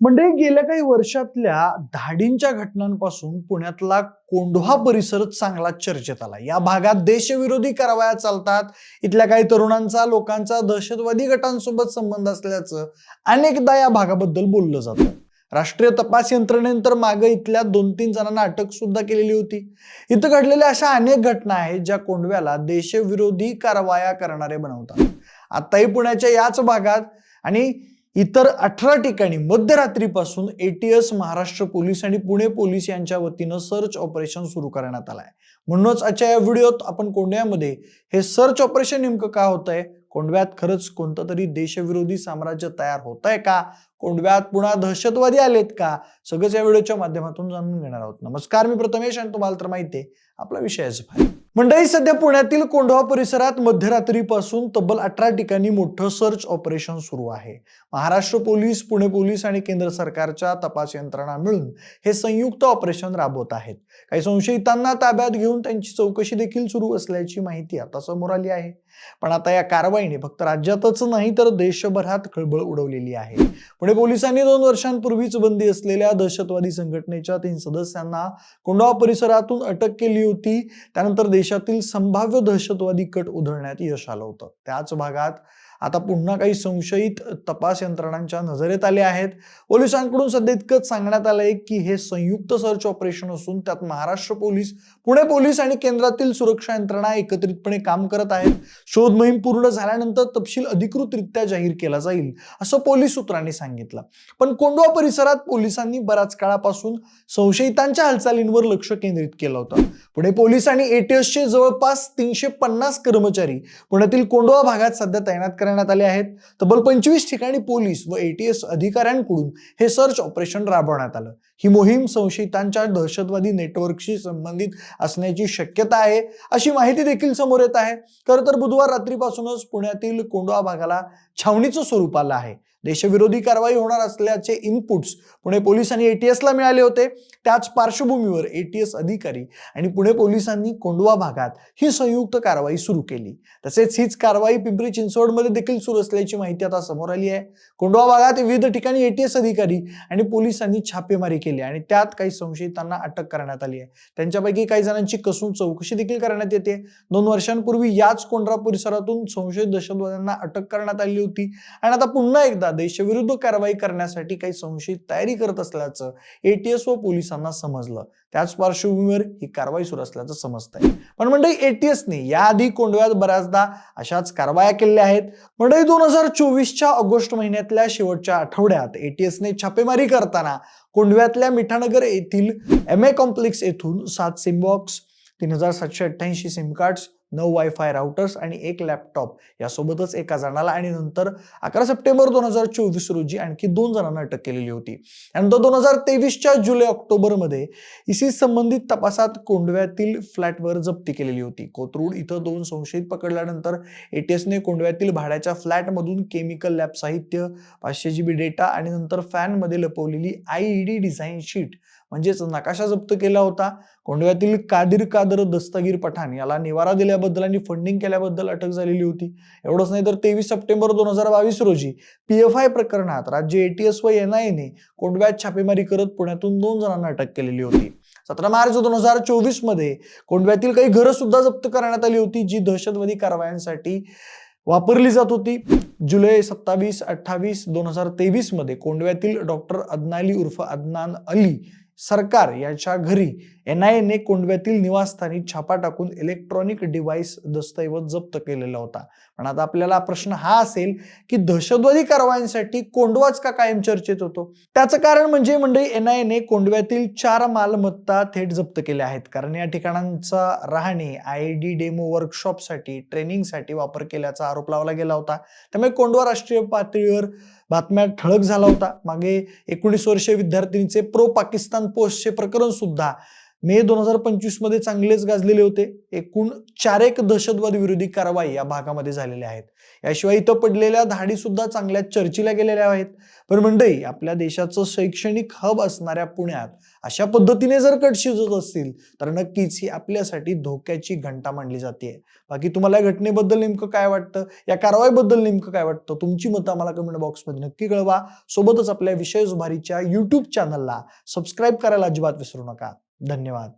म्हणजे गेल्या काही वर्षातल्या धाडींच्या घटनांपासून पुण्यातला कोंढवा परिसर चांगला चर्चेत आला. या भागात देशविरोधी कारवाया चालतात. इथल्या काही तरुणांचा लोकांचा दहशतवादी गटांसोबत संबंध असल्याचं अनेकदा या भागाबद्दल बोललं जातं. राष्ट्रीय तपास यंत्रणेनंतर मागे इथल्या दोन तीन जणांना अटक सुद्धा केलेली होती. इथं घडलेल्या अशा अनेक घटना आहेत ज्या कोंडव्याला देशविरोधी कारवाया करणारे बनवतात. आताही पुण्याच्या याच भागात आणि इतर अठरा ठिकाणी मध्यरात्रीपासून एटीएस महाराष्ट्र पोलीस आणि पुणे पोलीस यांच्या वतीनं सर्च ऑपरेशन सुरू करण्यात आलं आहे म्हणूनच आजच्या या व्हिडिओत आपण कोंडव्यामध्ये हे सर्च ऑपरेशन नेमकं का होत आहे कोंडव्यात खरंच कोणतं तरी देशविरोधी साम्राज्य तयार होत आहे का? कोंडव्यात पुन्हा दहशतवादी आलेत का? सगळंच या व्हिडिओच्या माध्यमातून जाणून घेणार आहोत. नमस्कार मी प्रथमेश आणि तुम्हाला तर माहिती आहे आपला विषय फाय मंडळी सध्या पुण्यातील कोंढवा परिसरात मध्यरात्रीपासून तब्बल अठरा ठिकाणी मोठं सर्च ऑपरेशन सुरू आहे. महाराष्ट्र पोलीस पुणे पोलीस आणि केंद्र सरकारच्या तपास यंत्रणा मिळून हे संयुक्त ऑपरेशन राबवत आहेत. काही संशयितांना ताब्यात घेऊन त्यांची चौकशी देखील सुरू असल्याची माहिती आता समोर आली आहे. पण आता या कारवाईने फक्त राज्यातच नाही तर देशभरात खळबळ उडवलेली आहे. पुणे पोलिसांनी दोन वर्षांपूर्वीच बंदी असलेल्या दहशतवादी संघटनेच्या तीन सदस्यांना कोंढवा परिसरातून अटक केली होती. त्यानंतर देश देशातील संभाव्य दहशतवादी कट उधळण्यात यश आलं होतं. त्याच भागात आता पुन्हा काही संशयित तपास यंत्रणांच्या नजरेत आले आहेत. पोलिसांकडून सध्या इतकंच सांगण्यात आलंय की हे संयुक्त सर्च ऑपरेशन असून त्यात महाराष्ट्र पोलीस पुणे पोलीस आणि केंद्रातील सुरक्षा यंत्रणा एकत्रितपणे काम करत आहेत. शोध मोहीम पूर्ण झाल्यानंतर तपशील अधिकृतरित्या जाहीर केला जाईल असं पोलीस सूत्रांनी सांगितलं. पण कोंडवा परिसरात पोलिसांनी बऱ्याच काळापासून संशयितांच्या हालचालींवर लक्ष केंद्रित केलं होतं. पुणे पोलीस आणि एटीएस एटीएसचे जवळपास तीनशे पन्नास कर्मचारी पुण्यातील कोंडवा भागात सध्या तैनात करण्यात आले आहेत. तब्बल पंचवीस ठिकाणी पोलीस व एटीएस अधिकाऱ्यांकडून हे सर्च ऑपरेशन राबवण्यात आलं. ही मोहीम संशयितांच्या दहशतवादी नेटवर्कशी संबंधित असण्याची शक्यता आहे अशी माहिती देखील समोर येत आहे. खरं तर बुधवार रात्रीपासूनच पुण्यातील कोंडवा भागाला छावणीचं स्वरूप आलं आहे. देशविरोधी कारवाई होणार असल्याचे इनपुट्स पुणे पोलीस आणि एटीएसला मिळाले होते. त्याच पार्श्वभूमीवर एटीएस अधिकारी आणि पुणे पोलिसांनी कोंडवा भागात ही संयुक्त कारवाई सुरू केली. तसेच हीच कारवाई पिंपरी चिंचवडमध्ये देखील सुरू असल्याची माहिती आता समोर आली आहे. कोंडवा भागात विविध ठिकाणी एटीएस अधिकारी आणि पोलिसांनी छापेमारी केली आणि त्यात काही संशयितांना अटक करण्यात आली आहे. त्यांच्यापैकी काही जणांची कसून चौकशी देखील करण्यात येते. दोन वर्षांपूर्वी याच कोंढरा परिसरातून संशयित दहशतवाद्यांना अटक करण्यात आली होती. आणि आता पुन्हा एकदा देशविरुद्ध कारवाई करण्यासाठी काही संशयित तयारी करत असल्याचं एटीएस व पोलिसांना समजलं. त्याच पार्श्वभूमीवर ही कारवाई सुरू असल्याचं समजतंय. पण मंडळी एटीएसने याआधी कोंडव्यात बऱ्याचदा अशाच कारवाया केल्या आहेत. मंडळी दोन हजार चोवीसच्या ऑगस्ट महिन्यातल्या शेवटच्या आठवड्यात एटीएसने छापेमारी करताना कोंडव्यातल्या मिठानगर येथील एम ए कॉम्प्लेक्स येथून सात सिम बॉक्स तीन हजार सातशे अठ्ठ्याऐंशी सिम कार्ड्स नऊ वायफाय राउटर्स आणि एक लॅपटॉप यासोबतच एका जणाला आणि नंतर अकरा सप्टेंबर दोन हजार चोवीस रोजी आणखी दोन जणांना अटक केलेली होती. त्यानंतर दोन हजार तेवीसच्या जुलै ऑक्टोबरमध्ये इसी संबंधित तपासात कोंडव्यातील फ्लॅटवर जप्ती केलेली होती. कोथरूड इथं दोन संशयित पकडल्यानंतर एटीएसने कोंडव्यातील भाड्याच्या फ्लॅटमधून केमिकल लॅब साहित्य पाचशे जी बी डेटा आणि नंतर फॅनमध्ये लपवलेली आयईडी डिझाईन शीट म्हणजेच नकाशा जप्त केला होता. कोंडव्यातील कादिर कादर दस्तगीर पठाण याला निवारा दिल्याबद्दल आणि फंडिंग केल्याबद्दल अटक झालेली होती. एवढंच नाही तर तेवीस सप्टेंबर दोन हजार बावीस रोजी पी एफ आय प्रकरणात राज्य एटीएस व एन आय ने कोंडव्यात छापेमारी करत पुण्यातून दोन जणांना अटक केलेली होती. सतरा मार्च दोन हजार चोवीसमध्ये कोंडव्यातील काही घरं सुद्धा जप्त करण्यात आली होती जी दहशतवादी कारवायांसाठी वापरली जात होती. जुलै सत्तावीस अठ्ठावीस दोन हजार तेवीसमध्ये कोंडव्यातील डॉक्टर अदनाली उर्फ अदनान अली सरकार यांच्या घरी एन आय ने कोंडव्यातील निवासस्थानी छापा टाकून इलेक्ट्रॉनिक डिव्हाइस दस्तऐवज जप्त केलेला होता. पण आता आपल्याला प्रश्न हा असेल की दहशतवादी कारवायांसाठी कोंडवाच का कायम चर्चेत होतो? त्याचं कारण म्हणजे मंडळी एन आय ने कोंडव्यातील चार मालमत्ता थेट जप्त केल्या आहेत. कारण या ठिकाणांचा राहणे आय डी डेमो वर्कशॉपसाठी ट्रेनिंगसाठी वापर केल्याचा आरोप लावला गेला होता. त्यामुळे कोंडवा राष्ट्रीय पातळीवर बातम्या ठळक झाला होता. मागे एकोणीस वर्षीय विद्यार्थिनीचे प्रो पाकिस्तान पोस्टचे प्रकरण सुद्धा मे दोन हजार पंचवीसमध्ये चांगलेच गाजलेले होते. एकूण चार एक दहशतवाद विरोधी कारवाई या भागामध्ये झालेल्या आहेत. याशिवाय इथं पडलेल्या धाडी सुद्धा चांगल्या चर्चेला गेलेल्या आहेत. पण मंडई आपल्या देशाचं शैक्षणिक हब असणाऱ्या पुण्यात अशा पद्धतीने जर कट शिजत असतील तर नक्कीच ही आपल्यासाठी धोक्याची घंटा मांडली जाते बाकी तुम्हाला या घटनेबद्दल नेमकं काय वाटतं? या कारवाईबद्दल नेमकं काय वाटतं? तुमची मतं आम्हाला कमेंट बॉक्समध्ये नक्की कळवा. सोबतच आपल्या विषय जुभारीच्या युट्यूब चॅनलला सबस्क्राईब करायला अजिबात विसरू नका. धन्यवाद.